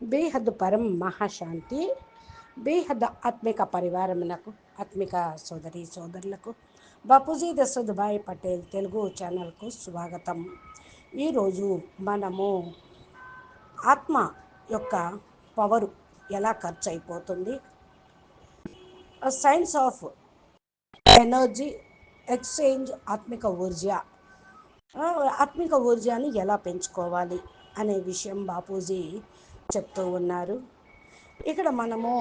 బేహద్ పరం మహాశాంతి బేహద్దు ఆత్మిక పరివారమునకు ఆత్మిక సోదరి సోదరులకు బాపూజీ దశదుభాయ్ పటేల్ తెలుగు ఛానల్కు స్వాగతం. ఈరోజు మనము ఆత్మ యొక్క పవరు ఎలా ఖర్చు అయిపోతుంది సైన్స్ ఆఫ్ ఎనర్జీ ఎక్స్చేంజ్ ఆత్మిక ఊర్జ. ఆత్మిక ఊర్జాని ఎలా పెంచుకోవాలి అనే విషయం బాపూజీ చెప్తూ ఉన్నారు. ఇక్కడ మనము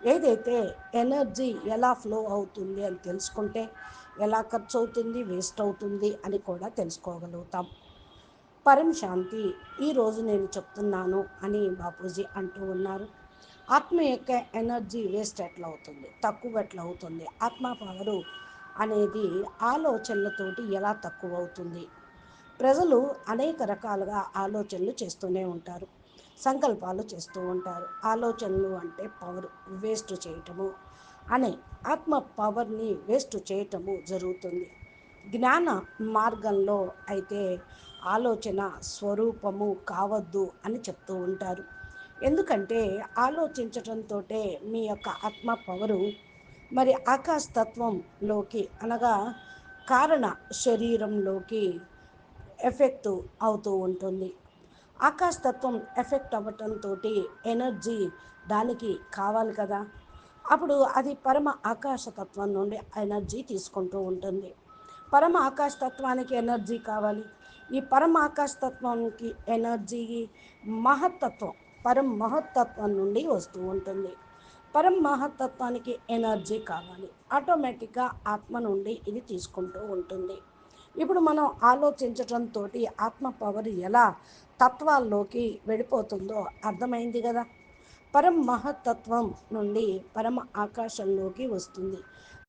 ఏదైతే ఎనర్జీ ఎలా ఫ్లో అవుతుంది అని తెలుసుకుంటే ఎలా ఖర్చు అవుతుంది వేస్ట్ అవుతుంది అని కూడా తెలుసుకోగలుగుతాం. పరం శాంతి ఈరోజు నేను చెప్తున్నాను అని బాపూజీ అంటూ ఉన్నారు. ఆత్మ యొక్క ఎనర్జీ వేస్ట్ ఎట్లా అవుతుంది తక్కువ ఎట్లా అవుతుంది ఆత్మ పవరు అనేది ఆలోచనలతోటి ఎలా తక్కువ అవుతుంది? ప్రజలు అనేక రకాలుగా ఆలోచనలు చేస్తూనే ఉంటారు. సంకల్పాలు చేస్తూ ఉంటారు. ఆలోచనలు అంటే పవర్ వేస్ట్ చేయటము అనే ఆత్మ పవర్ని వేస్ట్ చేయటము జరుగుతుంది. జ్ఞాన మార్గంలో అయితే ఆలోచన స్వరూపము కావద్దు అని చెప్తూ ఉంటారు. ఎందుకంటే ఆలోచించటంతో మీ యొక్క ఆత్మ పవరు మరి ఆకాశతత్వంలోకి అనగా కారణ శరీరంలోకి ఎఫెక్ట్ అవుతూ ఉంటుంది. ఆకాశతత్వం ఎఫెక్ట్ అవ్వటంతో ఎనర్జీ దానికి కావాలి కదా. అప్పుడు అది పరమ ఆకాశతత్వం నుండి ఎనర్జీ తీసుకుంటూ ఉంటుంది. పరమ ఆకాశతత్వానికి ఎనర్జీ కావాలి. ఈ పరమ ఆకాశతత్వానికి ఎనర్జీ మహత్తత్వం పరం మహత్తత్వం నుండి వస్తూ ఉంటుంది. పరం మహత్తత్వానికి ఎనర్జీ కావాలి. ఆటోమేటిక్గా ఆత్మ నుండి ఇది తీసుకుంటూ ఉంటుంది. ఇప్పుడు మనం ఆలోచించటంతో ఆత్మ పవర్ ఎలా తత్వాల్లోకి వెళ్ళిపోతుందో అర్థమైంది కదా? పరం మహత్తత్వం నుండి పరమ ఆకాశంలోకి వస్తుంది.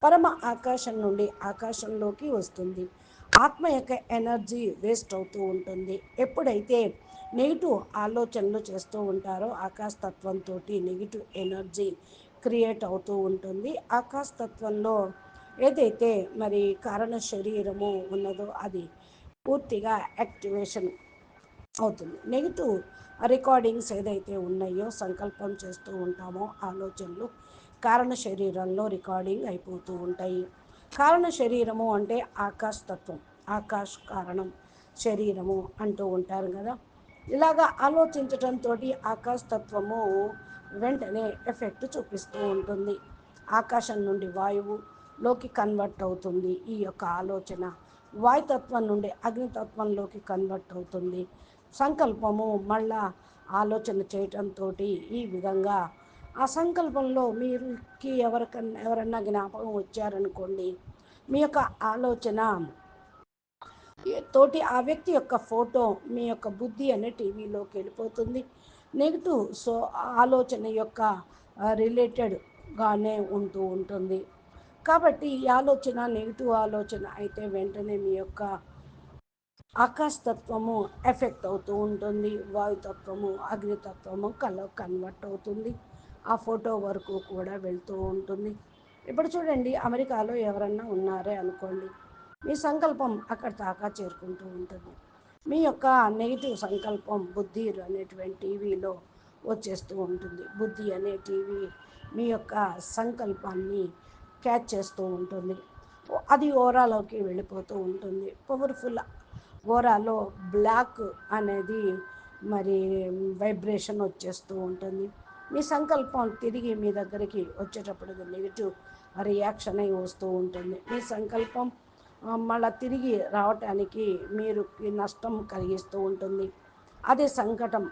పరమ ఆకాశం నుండి ఆకాశంలోకి వస్తుంది. ఆత్మ యొక్క ఎనర్జీ వేస్ట్ అవుతూ ఉంటుంది. ఎప్పుడైతే నెగిటివ్ ఆలోచనలు చేస్తూ ఉంటారో ఆకాశతత్వంతో నెగిటివ్ ఎనర్జీ క్రియేట్ అవుతూ ఉంటుంది. ఆకాశతత్వంలో ఏదైతే మరి కారణ శరీరము ఉన్నదో అది పూర్తిగా యాక్టివేషన్ అవుతుంది. నెగిటివ్ రికార్డింగ్స్ ఏదైతే ఉన్నాయో సంకల్పం చేస్తూ ఉంటామో ఆలోచనలు కారణ శరీరంలో రికార్డింగ్ అయిపోతూ ఉంటాయి. కారణ శరీరము అంటే ఆకాశ తత్వం ఆకాశ కారణం శరీరము అంటూ ఉంటారు కదా. ఇలాగా ఆలోచించటంతో ఆకాశతత్వము వెంటనే ఎఫెక్ట్ చూపిస్తూ ఉంటుంది. ఆకాశం నుండి వాయువు లోకి కన్వర్ట్ అవుతుంది ఈ యొక్క ఆలోచన. వాయుతత్వం నుండి అగ్నితత్వంలోకి కన్వర్ట్ అవుతుంది. సంకల్పము మళ్ళా ఆలోచన చేయటంతో ఈ విధంగా ఆ సంకల్పంలో మీరుకి ఎవరికన్నా ఎవరన్నా జ్ఞాపకం వచ్చారనుకోండి మీ యొక్క ఆలోచన తోటి ఆ వ్యక్తి యొక్క ఫోటో మీ యొక్క బుద్ధి అనే టీవీలోకి వెళ్ళిపోతుంది. నెగిటివ్ సో ఆలోచన యొక్క రిలేటెడ్గానే ఉంటూ ఉంటుంది. కాబట్టి ఈ ఆలోచన నెగిటివ్ ఆలోచన అయితే వెంటనే మీ యొక్క ఆకాశతత్వము ఎఫెక్ట్ అవుతూ ఉంటుంది. వాయుతత్వము అగ్నితత్వము కల కన్వర్ట్ అవుతుంది. ఆ ఫోటో వరకు కూడా వెళ్తూ ఉంటుంది. ఇప్పుడు చూడండి అమెరికాలో ఎవరన్నా ఉన్నారే అనుకోండి మీ సంకల్పం అక్కడ దాకా చేరుకుంటూ ఉంటుంది. మీ యొక్క నెగిటివ్ సంకల్పం బుద్ధి అనేటువంటి టీవీలో వచ్చేస్తూ ఉంటుంది. బుద్ధి అనే టీవీ మీ యొక్క సంకల్పాన్ని క్యాచ్ చేస్తూ ఉంటుంది. అది ఓరాలోకి వెళ్ళిపోతూ ఉంటుంది. పవర్ఫుల్ ఓరాలో బ్లాక్ అనేది మరి వైబ్రేషన్ వచ్చేస్తూ ఉంటుంది. మీ సంకల్పం తిరిగి మీ దగ్గరికి వచ్చేటప్పుడు నెగిటివ్ రియాక్షన్ అయి వస్తూ ఉంటుంది. మీ సంకల్పం మళ్ళీ తిరిగి రావటానికి మీరు నష్టం కలిగిస్తూ ఉంటుంది. అదే సంకటం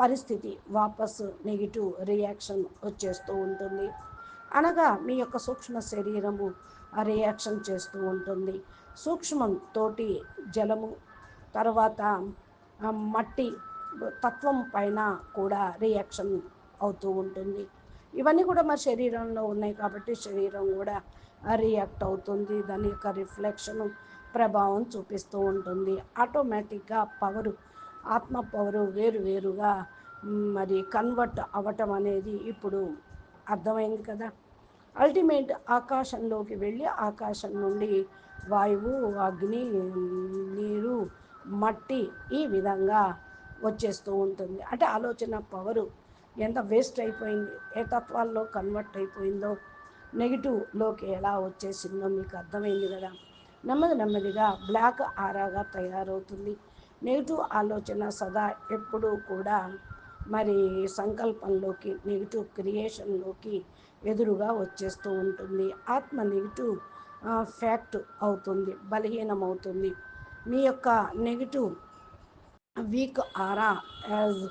పరిస్థితి వాపసు నెగిటివ్ రియాక్షన్ వచ్చేస్తూ ఉంటుంది. అనగా మీ యొక్క సూక్ష్మ శరీరము రియాక్షన్ చేస్తూ ఉంటుంది. సూక్ష్మం తోటి జలము తర్వాత మట్టి తత్వం పైన కూడా రియాక్షన్ అవుతూ ఉంటుంది. ఇవన్నీ కూడా మా శరీరంలో ఉన్నాయి కాబట్టి శరీరం కూడా రియాక్ట్ అవుతుంది. దాని యొక్క రిఫ్లెక్షన్ ప్రభావం చూపిస్తూ ఉంటుంది. ఆటోమేటిక్గా పవరు ఆత్మ పవరు వేరు వేరుగా మరి కన్వర్ట్ అవ్వటం అనేది ఇప్పుడు అర్థమైంది కదా. అల్టిమేట్ ఆకాశంలోకి వెళ్ళి ఆకాశం నుండి వాయువు అగ్ని నీరు మట్టి ఈ విధంగా వచ్చేస్తూ ఉంటుంది. అంటే ఆలోచన పవరు ఎంత వేస్ట్ అయిపోయింది ఏ తత్వాల్లో కన్వర్ట్ అయిపోయిందో నెగిటివ్లోకి ఎలా వచ్చేసిందో మీకు అర్థమైంది కదా. నెమ్మది నెమ్మదిగా బ్లాక్ ఆరాగా తయారవుతుంది. నెగిటివ్ ఆలోచన సదా ఎప్పుడూ కూడా మరి సంకల్పంలోకి నెగిటివ్ క్రియేషన్లోకి ఎదురుగా వచ్చేస్తూ ఉంటుంది. ఆత్మ నెగిటివ్ ఫ్యాక్ట్ అవుతుంది బలహీనమవుతుంది. మీ యొక్క negative weak aura as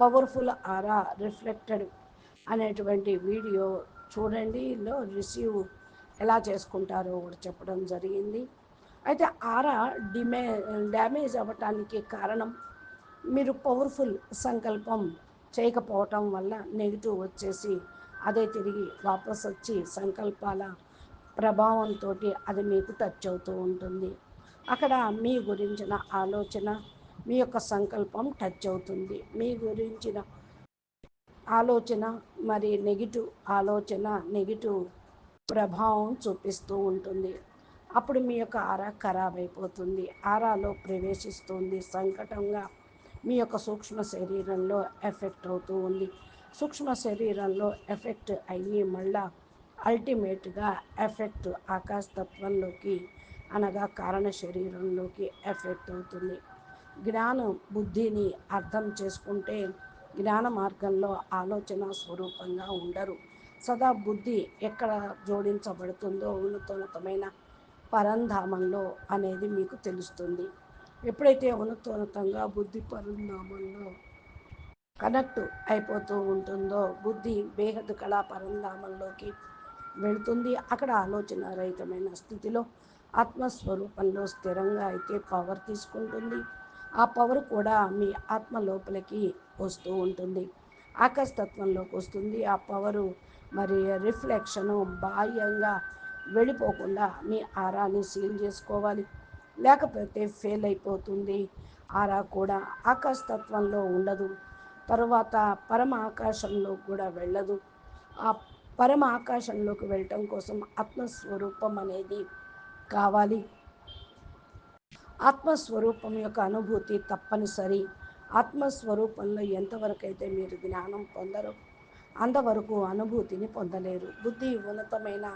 powerful aura reflected అనేటువంటి వీడియో చూడండి. లో రిసీవ్ ఎలా చేసుకుంటారో కూడా చెప్పడం జరిగింది. అయితే ఆరా డిమే డ్యామేజ్ అవ్వటానికి కారణం మీరు పవర్ఫుల్ సంకల్పం చేయకపోవటం వల్ల నెగిటివ్ వచ్చేసి అదే తిరిగి వాపస్ వచ్చి సంకల్పాల ప్రభావంతో అది మీకు టచ్ అవుతూ ఉంటుంది. అక్కడ మీ గురించిన ఆలోచన మీ యొక్క సంకల్పం టచ్ అవుతుంది. మీ గురించిన ఆలోచన మరి నెగిటివ్ ఆలోచన నెగిటివ్ ప్రభావం చూపిస్తూ ఉంటుంది. అప్పుడు మీ యొక్క ఆరా ఖరాబ్ అయిపోతుంది. ఆరాలో ప్రవేశిస్తుంది. సంకటంగా మీ యొక్క సూక్ష్మ శరీరంలో ఎఫెక్ట్ అవుతూ ఉంది. సూక్ష్మ శరీరంలో ఎఫెక్ట్ అయ్యి మళ్ళా అల్టిమేట్గా ఎఫెక్ట్ ఆకాశతత్వంలోకి అనగా కారణ శరీరంలోకి ఎఫెక్ట్ అవుతుంది. జ్ఞానం బుద్ధిని అర్థం చేసుకుంటే జ్ఞాన మార్గంలో ఆలోచన స్వరూపంగా ఉండరు. సదా బుద్ధి ఎక్కడ జోడించబడుతుందో ఉన్నతోన్నతమైన పరంధామంలో అనేది మీకు తెలుస్తుంది. ఎప్పుడైతే ఉన్నతోన్నతంగా బుద్ధి పరిణామంలో కనెక్ట్ అయిపోతూ ఉంటుందో బుద్ధి బేహద్ కళా పరంధామంలోకి వెళుతుంది. అక్కడ ఆలోచన రహితమైన స్థితిలో ఆత్మస్వరూపంలో స్థిరంగా అయితే పవర్ తీసుకుంటుంది. ఆ పవర్ కూడా మీ ఆత్మ లోపలికి వస్తూ ఉంటుంది. ఆకాశతత్వంలోకి వస్తుంది. ఆ పవరు మరి రిఫ్లెక్షను బాహ్యంగా వెళ్ళిపోకుండా మీ ఆరాన్ని సీల్ చేసుకోవాలి. లేకపోతే ఫెయిల్ అయిపోతుంది. ఆరా కూడా ఆకాశతత్వంలో ఉండదు. తరువాత పరమ ఆకాశంలో కూడా వెళ్ళదు. ఆ పరమ ఆకాశంలోకి వెళ్ళటం కోసం ఆత్మస్వరూపం అనేది కావాలి. ఆత్మస్వరూపం యొక్క అనుభూతి తప్పనిసరి. ఆత్మస్వరూపంలో ఎంతవరకు అయితే మీరు జ్ఞానం పొందరో అంతవరకు అనుభూతిని పొందలేరు. బుద్ధి ఉన్నతమైన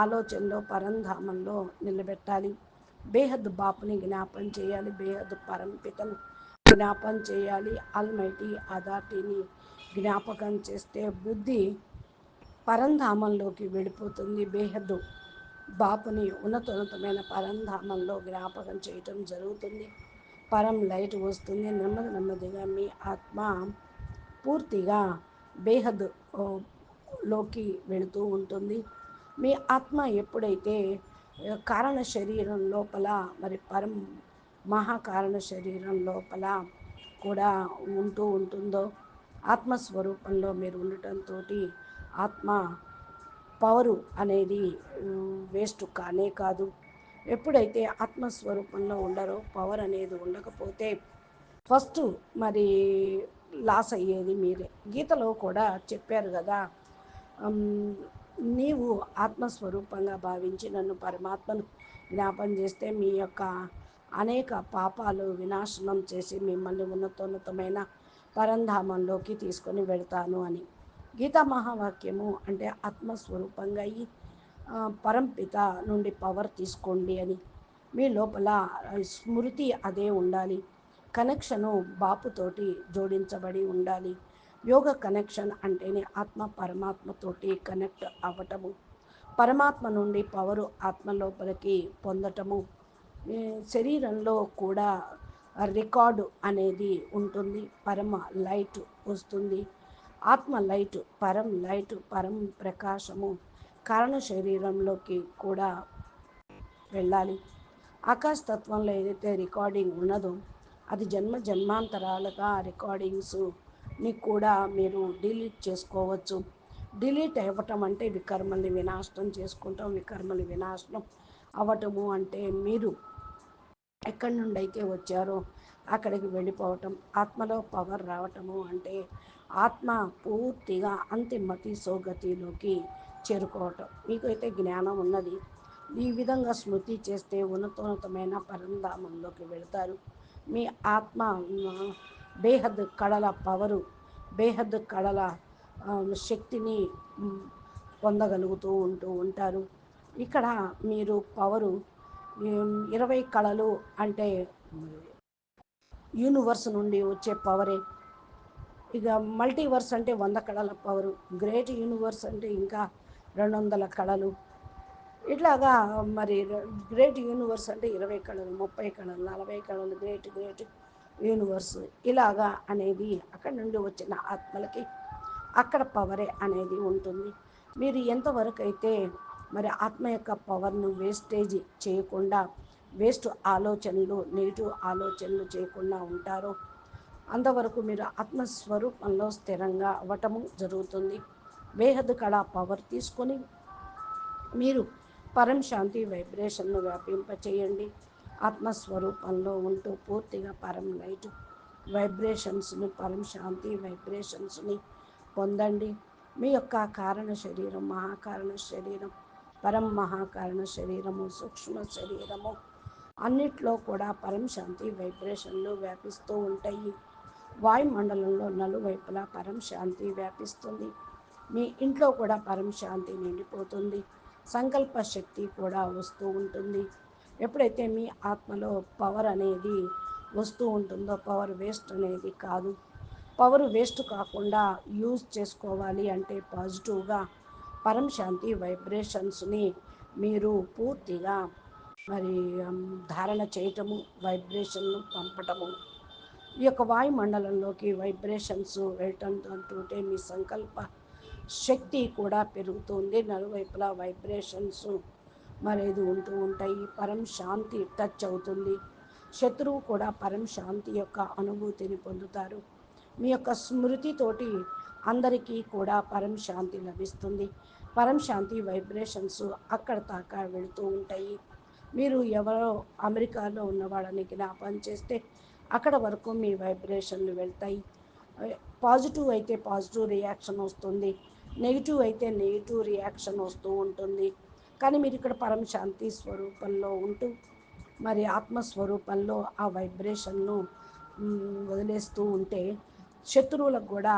ఆలోచనలో పరంధామంలో నిలబెట్టాలి. బేహద్ బాపుని జ్ఞాపం చేయాలి బేహద్ పరంపితను జ్ఞాపం చేయాలి. అల్మైటీ అధార్టీని జ్ఞాపకం చేస్తే బుద్ధి పరంధామంలోకి వెళ్ళిపోతుంది. బేహద్దు బాపుని ఉన్నతోన్నతమైన పరంధామంలో జ్ఞాపకం చేయటం జరుగుతుంది. పరం లైట్ వస్తుంది. నెమ్మది నెమ్మదిగా మీ ఆత్మ పూర్తిగా బేహద్లోకి వెళుతూ ఉంటుంది. మీ ఆత్మ ఎప్పుడైతే కారణ శరీరం లోపల మరి పరం మహాకారణ శరీరం లోపల కూడా ఉంటూ ఉంటుందో ఆత్మస్వరూపంలో మీరు ఉండటంతో ఆత్మ పవరు అనేది వేస్ట్ కానే కాదు. ఎప్పుడైతే ఆత్మస్వరూపంలో ఉండరో పవర్ అనేది ఉండకపోతే ఫస్ట్ మరి లాస్ అయ్యేది మీరే. గీతలో కూడా చెప్పారు కదా నీవు ఆత్మస్వరూపంగా భావించి నన్ను పరమాత్మను జ్ఞాపం చేస్తే మీ యొక్క అనేక పాపాలు వినాశనం చేసి మిమ్మల్ని ఉన్నతోన్నతమైన పరంధామంలోకి తీసుకొని వెళ్తాను అని. గీతా మహావాక్యము అంటే ఆత్మస్వరూపంగా ఈ పరంపిత నుండి పవర్ తీసుకోండి అని. మీ లోపల స్మృతి అదే ఉండాలి. కనెక్షను బాపుతోటి జోడించబడి ఉండాలి. యోగ కనెక్షన్ అంటేనే ఆత్మ పరమాత్మతోటి కనెక్ట్ అవ్వటము. పరమాత్మ నుండి పవరు ఆత్మ లోపలికి పొందటము శరీరంలో కూడా రికార్డు అనేది ఉంటుంది. పరమ లైట్ వస్తుంది. ఆత్మ లైట్ పరం లైట్ పరం ప్రకాశము కారణ శరీరంలోకి కూడా వెళ్ళాలి. ఆకాశ తత్వంలో ఏదైతే రికార్డింగ్ ఉన్నదో అది జన్మ జన్మాంతరాలుగా రికార్డింగ్స్ ని కూడా మీరు డిలీట్ చేసుకోవచ్చు. డిలీట్ అవ్వటం అంటే వికర్మల్ని వినాశనం చేసుకుంటాం. వికర్మల్ని వినాశనం అవ్వటము అంటే మీరు ఎక్కడి నుండి అయితే వచ్చారో అక్కడికి వెళ్ళిపోవటం ఆత్మలో పవర్ రావటము అంటే ఆత్మ పూర్తిగా అంతిమతి సోగతిలోకి చేరుకోవటం. మీకు అయితే జ్ఞానం ఉన్నది. ఈ విధంగా స్మృతి చేస్తే ఉన్నతోన్నతమైన పరంధామంలోకి వెళ్తారు. మీ ఆత్మ బేహద్ కళల పవరు బేహద్ కళల శక్తిని పొందగలుగుతూ ఉంటూ ఉంటారు. ఇక్కడ మీరు పవరు ఇరవై కళలు అంటే యూనివర్స్ నుండి వచ్చే పవరే. ఇక మల్టీవర్స్ అంటే వంద కళల పవరు గ్రేట్ యూనివర్స్ అంటే ఇంకా రెండు వందల కళలు. ఇట్లాగా మరి గ్రేట్ యూనివర్స్ అంటే ఇరవై కళలు ముప్పై కళలు నలభై కళలు గ్రేట్ గ్రేట్ యూనివర్స్ ఇలాగా అనేది అక్కడ నుండి వచ్చిన ఆత్మలకి అక్కడ పవరే అనేది ఉంటుంది. మీరు ఎంతవరకు అయితే మరి ఆత్మ యొక్క పవర్ను వేస్టేజ్ చేయకుండా వేస్ట్ ఆలోచనలు నెగిటివ్ ఆలోచనలు చేయకుండా ఉంటారో అంతవరకు మీరు ఆత్మస్వరూపంలో స్థిరంగా అవ్వటము జరుగుతుంది. బేహద్ కళ పవర్ తీసుకొని మీరు పరం శాంతి వైబ్రేషన్ను వ్యాపింపచేయండి. ఆత్మస్వరూపంలో ఉంటూ పూర్తిగా పరం లైట్ వైబ్రేషన్స్ని పరం శాంతి వైబ్రేషన్స్ని పొందండి. మీ యొక్క కారణ శరీరం మహాకారణ శరీరం పరం మహాకారణ శరీరము సూక్ష్మ శరీరము అన్నిట్లో కూడా పరం శాంతి వైబ్రేషన్లు వ్యాపిస్తూ ఉంటాయి. వాయుమండలంలో నలువైపులా పరం శాంతి వ్యాపిస్తుంది. మీ ఇంట్లో కూడా పరం శాంతి నిండిపోతుంది. సంకల్ప శక్తి కూడా వస్తూ ఉంటుంది. ఎప్పుడైతే మీ ఆత్మలో పవర్ అనేది వస్తూ ఉంటుందో పవర్ వేస్ట్ అనేది కాదు. పవర్ వేస్ట్ కాకుండా యూజ్ చేసుకోవాలి అంటే పాజిటివ్గా పరంశాంతి వైబ్రేషన్స్ని మీరు పూర్తిగా మరి ధారణ చేయటము వైబ్రేషన్ను పంపటము. ఈ యొక్క వాయుమండలంలోకి వైబ్రేషన్స్ వెళ్ళటంతో మీ సంకల్ప శక్తి కూడా పెరుగుతుంది. నలువైపులా వైబ్రేషన్స్ మరేది ఉంటూ ఉంటాయి. పరం శాంతి టచ్ అవుతుంది. శత్రువు కూడా పరం శాంతి యొక్క అనుభూతిని పొందుతారు. మీ యొక్క స్మృతితోటి అందరికీ కూడా పరం శాంతి లభిస్తుంది. పరం శాంతి వైబ్రేషన్స్ అక్కడ దాకా వెళుతూ ఉంటాయి. మీరు ఎవరో అమెరికాలో ఉన్న వాళ్ళని జ్ఞాపం చేస్తే అక్కడ వరకు మీ వైబ్రేషన్లు వెళ్తాయి. పాజిటివ్ అయితే పాజిటివ్ రియాక్షన్ వస్తుంది. నెగిటివ్ అయితే నెగిటివ్ రియాక్షన్ వస్తూ ఉంటుంది. కానీ మీరు ఇక్కడ పరమ శాంతి స్వరూపంలో ఉంటూ మరి ఆత్మస్వరూపంలో ఆ వైబ్రేషన్ను వదిలేస్తూ ఉంటే శత్రువులకు కూడా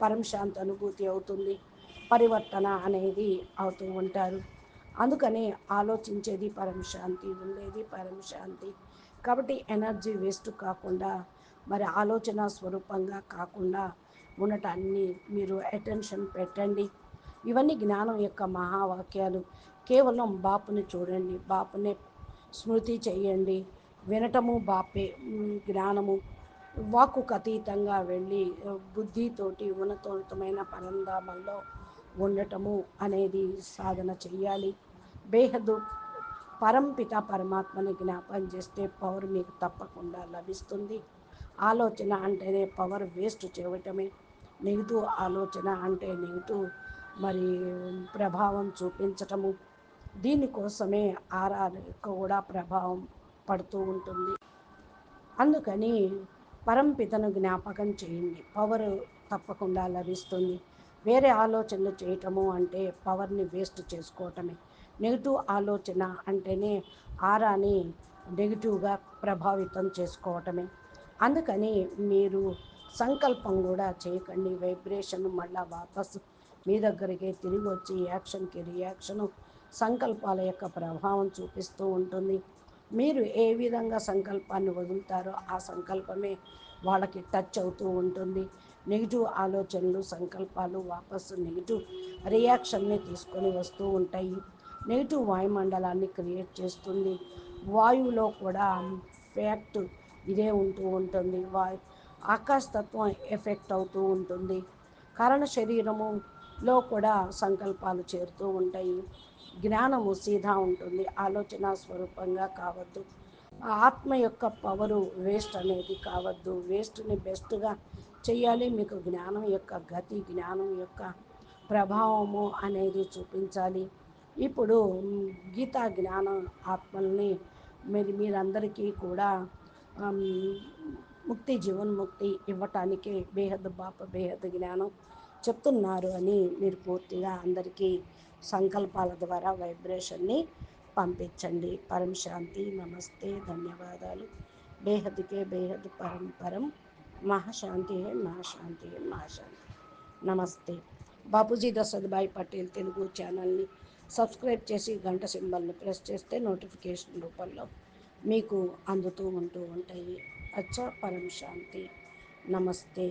పరమశాంతి అనుభూతి అవుతుంది పరివర్తన అనేది అవుతూ ఉంటారు. అందుకనే ఆలోచించేది పరమశాంతి ఉండేది పరమశాంతి. కాబట్టి ఎనర్జీ వేస్ట్ కాకుండా మరి ఆలోచన స్వరూపంగా కాకుండా ఉండటాన్ని మీరు అటెన్షన్ పెట్టండి. ఇవన్నీ జ్ఞానం యొక్క మహావాక్యాలు. కేవలం బాపుని చూడండి బాపునే స్మృతి చేయండి వినటము బాపే జ్ఞానము. వాక్కుకు అతీతంగా వెళ్ళి బుద్ధితోటి ఉన్నతోన్నతమైన పరంధామంలో ఉండటము అనేది సాధన చెయ్యాలి. బేహద్దు పరంపిత పరమాత్మని జ్ఞాపం చేస్తే పవర్ మీకు తప్పకుండా లభిస్తుంది. ఆలోచన అంటేనే పవర్ వేస్ట్ చేయటమే. నెగిటివ్ ఆలోచన అంటే నెగిటివ్ మరి ప్రభావం చూపించటము. దీనికోసమే ఆర్ఆర్ కూడా ప్రభావం పడుతూ ఉంటుంది. అందుకని పరంపితను జ్ఞాపకం చేయండి. పవర్ తప్పకుండా లభిస్తుంది. వేరే ఆలోచనలు చేయటము అంటే పవర్ని వేస్ట్ చేసుకోవటమే. నెగిటివ్ ఆలోచన అంటేనే ఆరాని నెగిటివ్గా ప్రభావితం చేసుకోవటమే. అందుకని మీరు సంకల్పం కూడా చేయకండి. వైబ్రేషన్ మళ్ళా వాపస్ మీ దగ్గరికి తిరిగి వచ్చి యాక్షన్కి రియాక్షను సంకల్పాల యొక్క ప్రభావం చూపిస్తూ ఉంటుంది. మీరు ఏ విధంగా సంకల్పాన్ని వదులుతారో ఆ సంకల్పమే వాళ్ళకి టచ్ అవుతూ ఉంటుంది. నెగిటివ్ ఆలోచనలు సంకల్పాలు వాపసు నెగిటివ్ రియాక్షన్ని తీసుకొని వస్తూ ఉంటాయి. నెగిటివ్ వాయుమండలాన్ని క్రియేట్ చేస్తుంది. వాయువులో కూడా ఫ్యాక్ట్ ఇదే ఉంటూ ఉంటుంది. వాయు ఆకాశతత్వం ఎఫెక్ట్ అవుతూ ఉంటుంది. కారణ శరీరము లో కూడా సంకల్పాలు చేరుతూ ఉంటాయి. జ్ఞానము సీదా ఉంటుంది. ఆలోచన స్వరూపంగా కావద్దు. ఆత్మ యొక్క పవరు వేస్ట్ అనేది కావద్దు. వేస్ట్ని బెస్ట్గా చేయాలి మీకు జ్ఞానం యొక్క గతి జ్ఞానం యొక్క ప్రభావము అనేది చూపించాలి. ఇప్పుడు గీతా జ్ఞానం ఆత్మల్ని మీరు మీరందరికీ కూడా ముక్తి జీవన్ముక్తి ఇవ్వటానికి బేహద్ బాప బేహద్ జ్ఞానం చెప్తున్నారు అని మీరు పూర్తిగా అందరికీ సంకల్పాల ద్వారా వైబ్రేషన్ని పంపించండి. పరం శాంతి నమస్తే ధన్యవాదాలు. బేహద్కే బేహద్ పరం పరం. మహాశాంతి మహాశాంతి మహాశాంతి. నమస్తే. బాపూజీ దశరథభాయ్ పటేల్ తెలుగు ఛానల్ని సబ్స్క్రైబ్ చేసి గంట సింబల్ని ప్రెస్ చేస్తే నోటిఫికేషన్ రూపంలో మీకు అందుతూ ఉంటూ ఉంటాయి. అచ్చా పరం శాంతి. నమస్తే.